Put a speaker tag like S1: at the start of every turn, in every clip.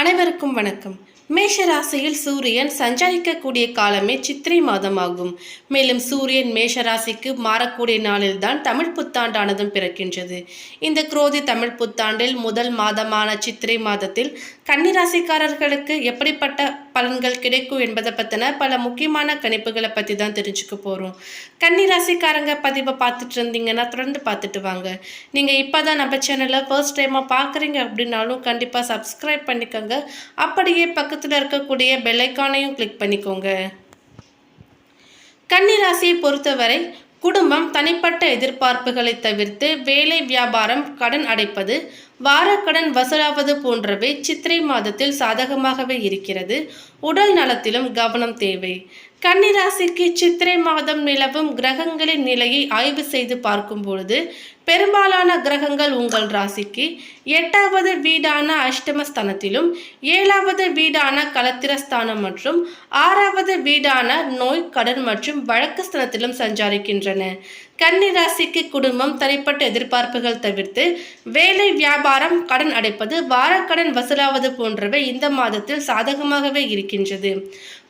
S1: அனைவருக்கும் வணக்கம். மேஷ ராசியில் சூரியன் சஞ்சரிக்கக்கூடிய காலமே சித்திரை மாதமாகும். மேலும் சூரியன் மேஷ ராசிக்கு மாறக்கூடிய நாளில்தான் தமிழ் புத்தாண்டானதும் பிறக்கின்றது. இந்த குரோதி தமிழ் புத்தாண்டில் முதல் மாதமான சித்திரை மாதத்தில் கன்னிராசிக்காரர்களுக்கு எப்படிப்பட்ட பலன்கள் கிடைக்கும் என்பதை பற்றின பல முக்கியமான கணிப்புகளை பற்றி தான் தெரிஞ்சுக்க போகிறோம் கன்னிராசிக்காரங்க பதிவை பார்த்துட்டு இருந்தீங்கன்னா தொடர்ந்து பார்த்துட்டு வாங்க. நீங்கள் இப்போ தான் நம்ம சேனலை ஃபர்ஸ்ட் டைமாக பார்க்குறீங்க அப்படின்னாலும் கண்டிப்பாக சப்ஸ்கிரைப் பண்ணிக்கோங்க. அப்படியே பக்கத்தில் இருக்கக்கூடிய பெல்லைக்கானையும் கிளிக் பண்ணிக்கோங்க. கன்னிராசியை பொறுத்தவரை குடும்பம் தனிப்பட்ட எதிர்பார்ப்புகளை தவிர்த்து வேலை வியாபாரம் கடன் அடைப்பது வாரக்கடன் வசூலாவது போன்றவை சித்திரை மாதத்தில் சாதகமாகவே இருக்கிறது. உடல் நலத்திலும் கவனம் தேவை. கன்னிராசிக்கு சித்திரை மாதம் நிலவும் கிரகங்களின் நிலையை ஆய்வு செய்து பார்க்கும் பொழுது பெரும்பாலான கிரகங்கள் உங்கள் ராசிக்கு எட்டாவது வீடான அஷ்டமஸ்தானத்திலும் ஏழாவது வீடான கலத்திரஸ்தானம் மற்றும் ஆறாவது வீடான நோய் கடன் மற்றும் வழக்கு ஸ்தானத்திலும் சஞ்சாரிக்கின்றன. கன்னி ராசிக்கு குடும்பம் தனிப்பட்ட எதிர்பார்ப்புகள் தவிர்த்து வேலை வியாபாரம் கடன் அடைப்பது வாரக்கடன் வசூலாவது போன்றவை இந்த மாதத்தில் சாதகமாகவே இருக்கின்றது.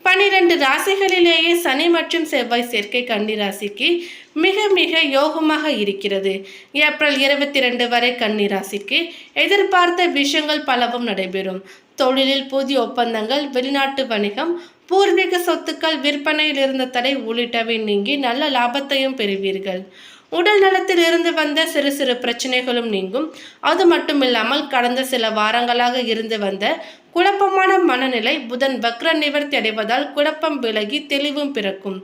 S1: பனிரெண்டு ராசிகளிலேயே சனி மற்றும் செவ்வாய் சேர்க்கை கன்னி ராசிக்கு மிக மிக யோகமாக இருக்கிறது. ஏப்ரல் இருபத்தி ரெண்டு வரை கன்னிராசிக்கு எதிர்பார்த்த விஷயங்கள் பலவும் நடைபெறும். தொழிலில் புதிய ஒப்பந்தங்கள் வெளிநாட்டு வணிகம் பூர்வீக சொத்துக்கள் விற்பனையில் இருந்த தடை உள்ளிட்டவை நீங்கி நல்ல லாபத்தையும் பெறுவீர்கள். உடல் நலத்தில் இருந்து வந்த சிறு சிறு பிரச்சனைகளும் நீங்கும். அது மட்டுமில்லாமல் கடந்த சில வாரங்களாக இருந்து வந்த குழப்பமான மனநிலை புதன் வக்ர நிவர்த்தி அடைவதால் குழப்பம் விலகி தெளிவும் பிறக்கும்.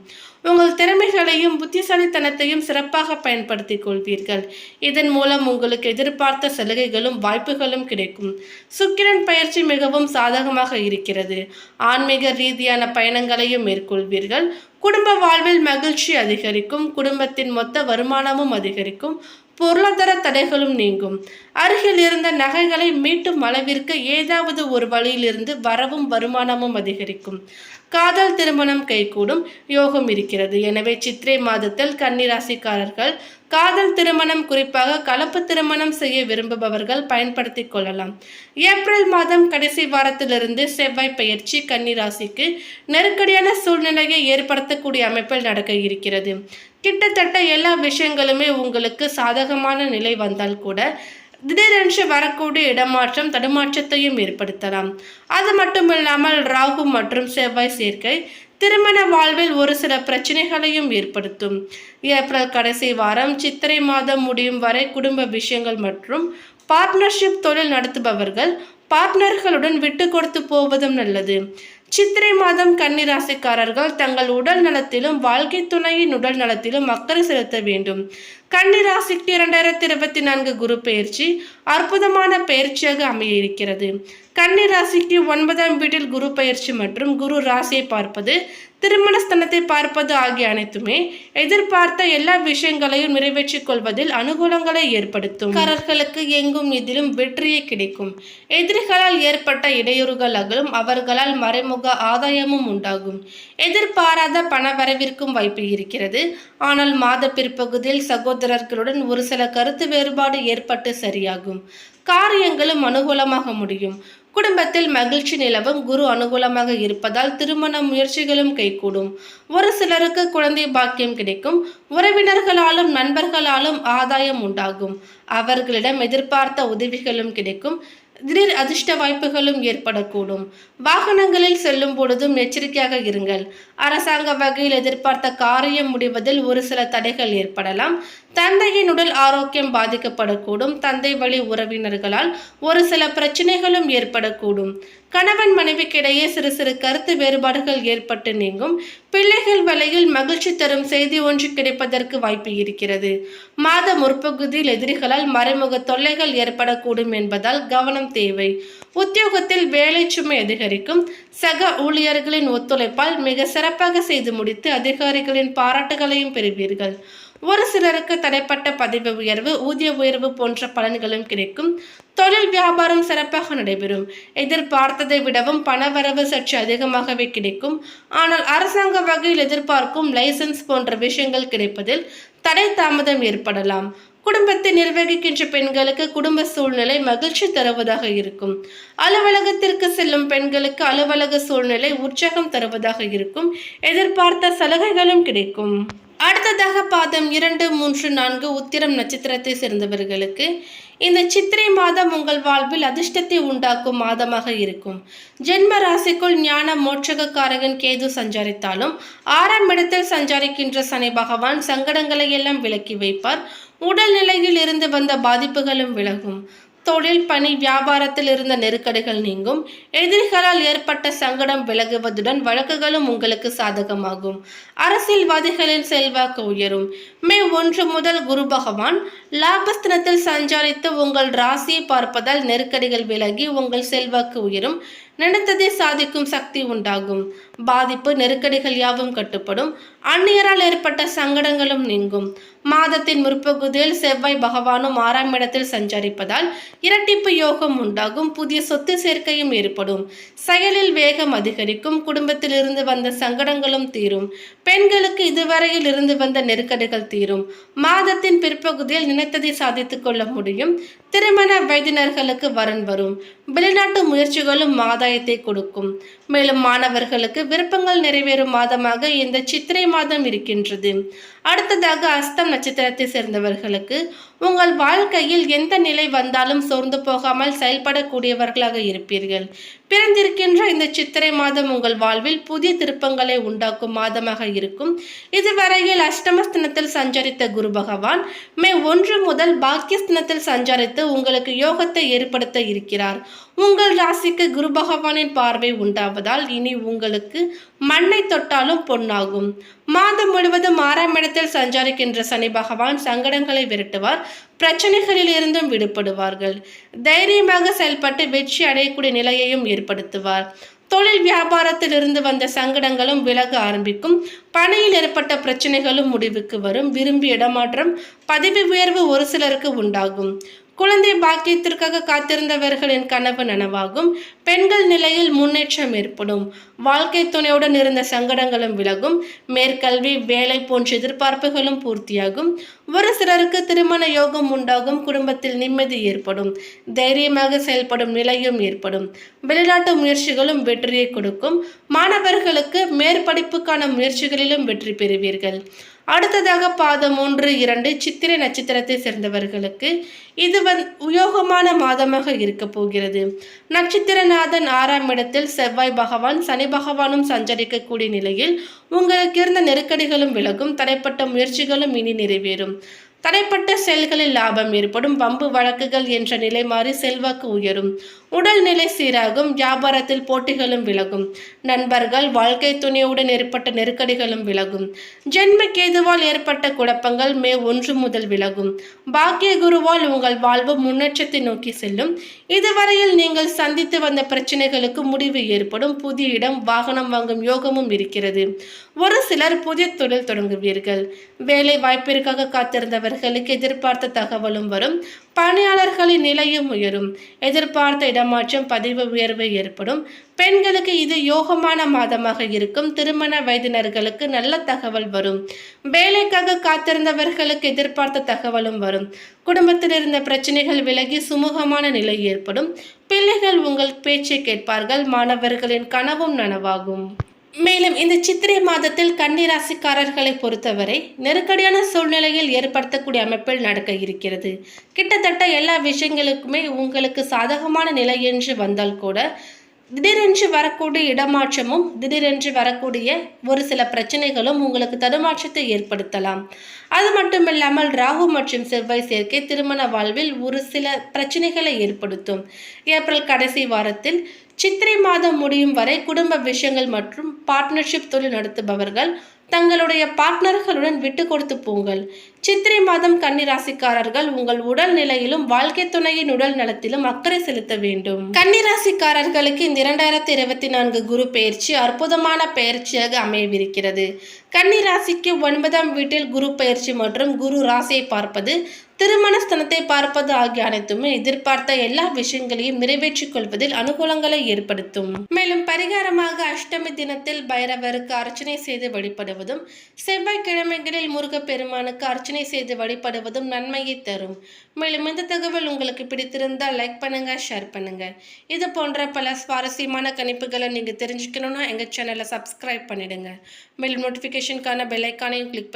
S1: உங்கள் திறமைகளையும் புத்திசாலித்தனத்தையும் சிறப்பாக பயன்படுத்திக் கொள்வீர்கள். இதன் மூலம் உங்களுக்கு எதிர்பார்த்த சலுகைகளும் வாய்ப்புகளும் கிடைக்கும். சுக்கிரன் பயிற்சி மிகவும் சாதகமாக இருக்கிறது. ஆன்மீக ரீதியான பயணங்களையும் மேற்கொள்வீர்கள். குடும்ப வாழ்வில் மகிழ்ச்சி அதிகரிக்கும். குடும்பத்தின் மொத்த வருமானமும் அதிகரிக்கும். பொருளாதார தடைகளும் நீங்கும். அருகில் இருந்த நகைகளை மீட்டும் அளவிற்கு ஏதாவது ஒரு வழியிலிருந்து வரவும் வருமானமும் அதிகரிக்கும். காதல் திருமணம் கைகூடும் யோகம் இருக்கிறது. எனவே சித்திரை மாதத்தில் கன்னிராசிக்காரர்கள் காதல் திருமணம் குறிப்பாக கலப்பு திருமணம் செய்ய விரும்புபவர்கள் பயன்படுத்தி கொள்ளலாம். ஏப்ரல் மாதம் கடைசி வாரத்திலிருந்து செவ்வாய் பயிற்சி கன்னிராசிக்கு நெருக்கடியான சூழ்நிலையை ஏற்படுத்தக்கூடிய அமைப்பில் நடக்க இருக்கிறது. கிட்டத்தட்ட எல்லா விஷயங்களுமே உங்களுக்கு சாதகமான நிலை வந்தால் கூட திடீரென்று வரக்கூடிய இடமாற்றம் தடுமாற்றத்தையும் ஏற்படுத்தலாம். அது மட்டுமில்லாமல் ராகு மற்றும் செவ்வாய் சேர்க்கை திருமண வாழ்வில் ஒரு சில பிரச்சனைகளையும் ஏற்படுத்தும். ஏப்ரல் கடைசி வாரம் சித்திரை மாதம் முடியும் வரை குடும்ப விஷயங்கள் மற்றும் பார்ட்னர்ஷிப் தொழில் நடத்துபவர்கள் பார்ட்னர்களுடன் விட்டு கொடுத்து போவதும் நல்லது. சித்திரை மாதம் கன்னிராசிக்காரர்கள் தங்கள் உடல் நலத்திலும் வாழ்க்கை துணையின் உடல் நலத்திலும் அக்கறை செலுத்த வேண்டும். கன்னிராசிக்கு இரண்டாயிரத்தி இருபத்தி நான்கு குரு பயிற்சி அற்புதமான பயிற்சியாக அமைய இருக்கிறது கன்னிராசிக்கு ஒன்பதாம் வீட்டில் குரு பயிற்சி மற்றும் குரு ராசியை பார்ப்பது திருமணஸ்தனத்தை பார்ப்பது ஆகிய அனைத்துமே எதிர்பார்த்த எல்லா விஷயங்களையும் நிறைவேற்றிக் கொள்வதில் அனுகூலங்களை ஏற்படுத்தும். காரர்களுக்கு எங்கும் இதிலும் வெற்றியே கிடைக்கும். எதிரிகளால் ஏற்பட்ட இடையூறுகள் அகலும் அவர்களால் மறைமுக ஆதாயமும் உண்டாகும். எதிர்பாராத பண வரவிற்கும் வாய்ப்பு இருக்கிறது. ஆனால் மாத பிற்பகுதியில் சகோதரர்களுடன் ஒரு சில கருத்து வேறுபாடு ஏற்பட்டு சரியாகும். காரியங்களும் அனுகூலமாக முடியும். குடும்பத்தில் மகிழ்ச்சி நிலவும் குரு அனுகூலமாக இருப்பதால் திருமண முயற்சிகளும் கைகூடும். ஒரு சிலருக்கு குழந்தை பாக்கியம் கிடைக்கும். உறவினர்களாலும் நண்பர்களாலும் ஆதாயம் உண்டாகும். அவர்களிடம் எதிர்பார்த்த உதவிகளும் கிடைக்கும். திடீர் அதிர்ஷ்ட வாய்ப்புகளும் ஏற்படக்கூடும். வாகனங்களில் செல்லும் பொழுதும் எச்சரிக்கையாக இருங்கள். அரசாங்க வகையில் எதிர்பார்த்த காரியம் முடிவதில் ஒரு சில தடைகள் ஏற்படலாம். தந்தையின் உடல் ஆரோக்கியம் பாதிக்கப்படக்கூடும். தந்தை வழி உறவினர்களால் ஒரு சில பிரச்சனைகளும் ஏற்படக்கூடும். கணவன் மனைவிக்கிடையே சிறு சிறு கருத்து வேறுபாடுகள் ஏற்பட்டு நீங்கும். பிள்ளைகள் வலையில் மகிழ்ச்சி தரும் செய்தி ஒன்று கிடைப்பதற்கு வாய்ப்பு இருக்கிறது. மாத முற்பகுதியில் எதிரிகளால் மறைமுக தொல்லைகள் ஏற்படக்கூடும் என்பதால் கவனம் தேவை. உத்தியோகத்தில் வேலை சுமை அதிகரிக்கும். சக ஊழியர்களின் ஒத்துழைப்பால் மிக சிறப்பாக செய்து முடித்து அதிகாரிகளின் பாராட்டுகளையும் பெறுவீர்கள். ஒரு சிலருக்கு தடைப்பட்ட பதவி உயர்வு ஊதிய உயர்வு போன்ற பலன்களும் கிடைக்கும். தொழில் வியாபாரம் சிறப்பாக நடைபெறும். எதிர்பார்த்ததை விடவும் பணவரவு சற்று அதிகமாகவே கிடைக்கும். ஆனால் அரசாங்க வகையில் எதிர்பார்க்கும் லைசன்ஸ் போன்ற விஷயங்கள் கிடைப்பதில் தடை தாமதம் ஏற்படலாம். குடும்பத்தை நிர்வகிக்கின்ற பெண்களுக்கு குடும்ப சூழ்நிலை மகிழ்ச்சி தருவதாக இருக்கும். அலுவலகத்திற்கு செல்லும் பெண்களுக்கு அலுவலக சூழ்நிலை உற்சாகம் தருவதாக இருக்கும். எதிர்பார்த்த சலுகைகளும் கிடைக்கும். அடுத்ததாக பாதம் இரண்டு மூன்று நான்கு உத்திரம் நட்சத்திரத்தை சேர்ந்தவர்களுக்கு இந்த சித்திரை மாதம் உங்கள் வாழ்வில் அதிர்ஷ்டத்தை உண்டாக்கும் மாதமாக இருக்கும். ஜென்ம ராசிக்குள் ஞான மோட்சகக்காரகன் கேது சஞ்சரித்தாலும் ஆறாம் இடத்தில் சஞ்சரிக்கின்ற சனி பகவான் சங்கடங்களை எல்லாம் விலக்கி வைப்பார். உடல் நிலையில் இருந்து வந்த பாதிப்புகளும் விலகும். தொழில் பணி வியாபாரத்தில் இருந்த நெருக்கடிகள் நீங்கும். எதிரிகளால் ஏற்பட்ட சங்கடம் விலகுவதுடன் வழக்குகளும் உங்களுக்கு சாதகமாகும். அரசியல்வாதிகளின் செல்வாக்கு உயரும். மே ஒன்று முதல் குரு பகவான் லாபஸ்தனத்தில் சஞ்சாரித்து உங்கள் ராசியை பார்ப்பதால் நெருக்கடிகள் விலகி உங்கள் செல்வாக்கு உயரும். நினைத்ததை சாதிக்கும் சக்தி உண்டாகும். பாதிப்பு நெருக்கடிகள் யாவும் கட்டுப்படும். அந்நியரால் ஏற்பட்ட சங்கடங்களும் நீங்கும். மாதத்தின் முற்பகுதியில் செவ்வாய் பகவானும் ஆறாம் இடத்தில் சஞ்சரிப்பதால் இரட்டிப்பு யோகம் உண்டாகும். புதிய சொத்து சேர்க்கையும் ஏற்படும். செயலில் வேகம் அதிகரிக்கும். குடும்பத்தில் இருந்து வந்த சங்கடங்களும் தீரும். பெண்களுக்கு இதுவரையில் இருந்து வந்த நெருக்கடிகள் தீரும். மாதத்தின் பிற்பகுதியில் நினைத்ததை சாதித்துக் கொள்ள முடியும். திருமண வயதினர்களுக்கு வரன் வரும். வெளிநாட்டு முயற்சிகளும் மாத ஆதாயத்தை கொடுக்கும். மேலும் மாணவர்களுக்கு விருப்பங்கள் நிறைவேறும் மாதமாக இந்த சித்திரை மாதம் இருக்கின்றது. அடுத்ததாக அஸ்தம் நட்சத்திரத்தை சேர்ந்தவர்களுக்கு உங்கள் வாழ்க்கையில் எந்த நிலை வந்தாலும் சோர்ந்து போகாமல் செயல்படக்கூடியவர்களாக இருப்பீர்கள். பிறந்திருக்கின்ற இந்த சித்திரை மாதம் உங்கள் வாழ்வில் புதிய திருப்பங்களை உண்டாக்கும் மாதமாக இருக்கும். இதுவரையில் அஷ்டமஸ்தனத்தில் சஞ்சரித்த குரு பகவான் மே ஒன்று முதல் பாக்கியஸ்தனத்தில் சஞ்சரித்து உங்களுக்கு யோகத்தை ஏற்படுத்த இருக்கிறார். உங்கள் ராசிக்கு குரு பகவானின் பார்வை உண்டாவதால் இனி உங்களுக்கு மண்ணை தொட்டாலும் பொன்னாகும். மாதம் முழுவதும் ஆறாம் இடத்தில் சஞ்சரிக்கின்ற சனி பகவான் சங்கடங்களை விரட்டுவார் பிரச்சனைகளில் இருந்தும் விடுபடுவார்கள். தைரியமாக செயல்பட்டு வெற்றி அடையக்கூடிய நிலையையும் ஏற்படுத்துவார். தொழில் வியாபாரத்தில் இருந்து வந்த சங்கடங்களும் விலக ஆரம்பிக்கும். பணியில் ஏற்பட்ட பிரச்சனைகளும் முடிவுக்கு வரும். விரும்பி இடமாற்றம் பதவி உயர்வு ஒரு சிலருக்கு உண்டாகும். குழந்தை பாக்கியத்திற்காக காத்திருந்தவர்களின் கனவு நனவாகும். பெண்கள் நிலையில் முன்னேற்றம் ஏற்படும். வாழ்க்கை துணையுடன் இருந்த சங்கடங்களும் விலகும். மேற்கல்வி வேலை போன்ற எதிர்பார்ப்புகளும் பூர்த்தியாகும். ஒரு சிலருக்கு திருமண யோகம் உண்டாகும். குடும்பத்தில் நிம்மதி ஏற்படும். தைரியமாக செயல்படும் நிலையும் ஏற்படும். வெளிநாட்டு முயற்சிகளும் வெற்றியை கொடுக்கும். மாணவர்களுக்கு மேற்படிப்புக்கான முயற்சிகளிலும் வெற்றி பெறுவீர்கள். அடுத்ததாக பாதம் மூன்று இரண்டு சித்திரை நட்சத்திரத்தை சேர்ந்தவர்களுக்கு இது வந் உயோகமான மாதமாக இருக்க போகிறது. நட்சத்திரநாதன் ஆறாம் இடத்தில் செவ்வாய் பகவான் சனி பகவானும் சஞ்சரிக்கக்கூடிய நிலையில் உங்களுக்கு இருந்த நெருக்கடிகளும் விலகும் தடைப்பட்ட முயற்சிகளும் இனி நிறைவேறும். தடைப்பட்ட செல்களில் லாபம் ஏற்படும். வம்பு வழக்குகள் என்ற நிலை மாறி செல்வாக்கு உயரும். உடல்நிலை சீராகும். வியாபாரத்தில் போட்டிகளும் விலகும். நண்பர்கள் வாழ்க்கை துணையுடன் ஏற்பட்ட நெருக்கடிகளும் விலகும். ஜென்ம கேதுவால் ஏற்பட்ட குழப்பங்கள் மே ஒன்று முதல் விலகும். பாக்கிய குருவால் உங்கள் வாழ்வு முன்னேற்றத்தை நோக்கி செல்லும். இதுவரையில் நீங்கள் சந்தித்து வந்த பிரச்சனைகளுக்கு முடிவு ஏற்படும். புதிய இடம் வாகனம் வாங்கும் யோகமும் இருக்கிறது. ஒரு சிலர் புதிய தொழில் தொடங்குவீர்கள். வேலை வாய்ப்பிற்காக அவர்களுக்கு எதிர்பார்த்த தகவலும் வரும். பணியாளர்களின் நிலையும் உயரும். எதிர்பார்த்த இடமாற்றம் பதிவு உயர்வு ஏற்படும். பெண்களுக்கு இது யோகமான மாதமாக இருக்கும். திருமண வயதினர்களுக்கு நல்ல தகவல் வரும். வேலைக்காக காத்திருந்தவர்களுக்கு எதிர்பார்த்த தகவலும் வரும். குடும்பத்தில் இருந்த பிரச்சனைகள் விலகி சுமூகமான நிலை ஏற்படும். பிள்ளைகள் உங்கள் பேச்சை கேட்பார்கள். மாணவர்களின் கனவும் நனவாகும். மேலும் இந்த சித்திரை மாதத்தில் கன்னிராசிக்காரர்களை பொறுத்தவரை நெருக்கடியான சூழ்நிலையில் ஏற்படுத்தக்கூடிய அமைப்பில் நடக்க இருக்கிறது. கிட்டத்தட்ட எல்லா விஷயங்களுக்குமே உங்களுக்கு சாதகமான நிலை என்று வந்தால் கூட திடீரென்று வரக்கூடிய இடமாற்றமும் திடீரென்று வரக்கூடிய ஒரு சில பிரச்சனைகளும் உங்களுக்கு தடுமாற்றத்தை ஏற்படுத்தலாம். அது மட்டும் இல்லாமல் ராகு மற்றும் செவ்வாய் சேர்க்கை திருமண வாழ்வில் ஒரு சில பிரச்சனைகளை ஏற்படுத்தும். ஏப்ரல் கடைசி வாரத்தில் சித்திரை மாதம் முடியும் வரை குடும்ப விஷயங்கள் மற்றும் பார்ட்னர்ஷிப் தொழில் நடத்துபவர்கள் தங்களுடைய பார்ட்னர்களுடன் விட்டு கொடுத்து போங்கள். சித்திரை மாதம் கன்னிராசிக்காரர்கள் உங்கள் உடல் நிலையிலும் வாழ்க்கை துணையின் உடல் நலத்திலும் அக்கறை செலுத்த வேண்டும். கன்னிராசிக்காரர்களுக்கு இந்த இரண்டாயிரத்தி இருபத்தி நான்கு குரு பயிற்சி அற்புதமான பயிற்சியாக அமையவிருக்கிறது. கன்னிராசிக்கு ஒன்பதாம் வீட்டில் குரு பயிற்சி மற்றும் குரு ராசியை பார்ப்பது திருமணஸ்தனத்தை பார்ப்பது ஆகிய அனைத்துமே எதிர்பார்த்த எல்லா விஷயங்களையும் நிறைவேற்றிக் கொள்வதில் அனுகூலங்களை ஏற்படுத்தும். மேலும் பரிகாரமாக அஷ்டமி தினத்தில் பைரவருக்கு அர்ச்சனை செய்து வழிபடுவதும் செவ்வாய்க்கிழமைகளில் முருகப்பெருமானுக்கு அர்ச்சனை செய்து வழிபடுவதும் நன்மையை தரும். மேலும் இந்த தகவல் உங்களுக்கு பிடித்திருந்தால் லைக் பண்ணுங்க ஷேர் பண்ணுங்க. இது போன்ற பல சுவாரஸ்யமான கணிப்புகளை நீங்கள் தெரிஞ்சுக்கணும்னா எங்கள் சேனலை சப்ஸ்கிரைப் பண்ணிடுங்க. மேலும் நோட்டிஃபிகேஷனுக்கான பெல் ஐக்கானையும் கிளிக் பண்ணி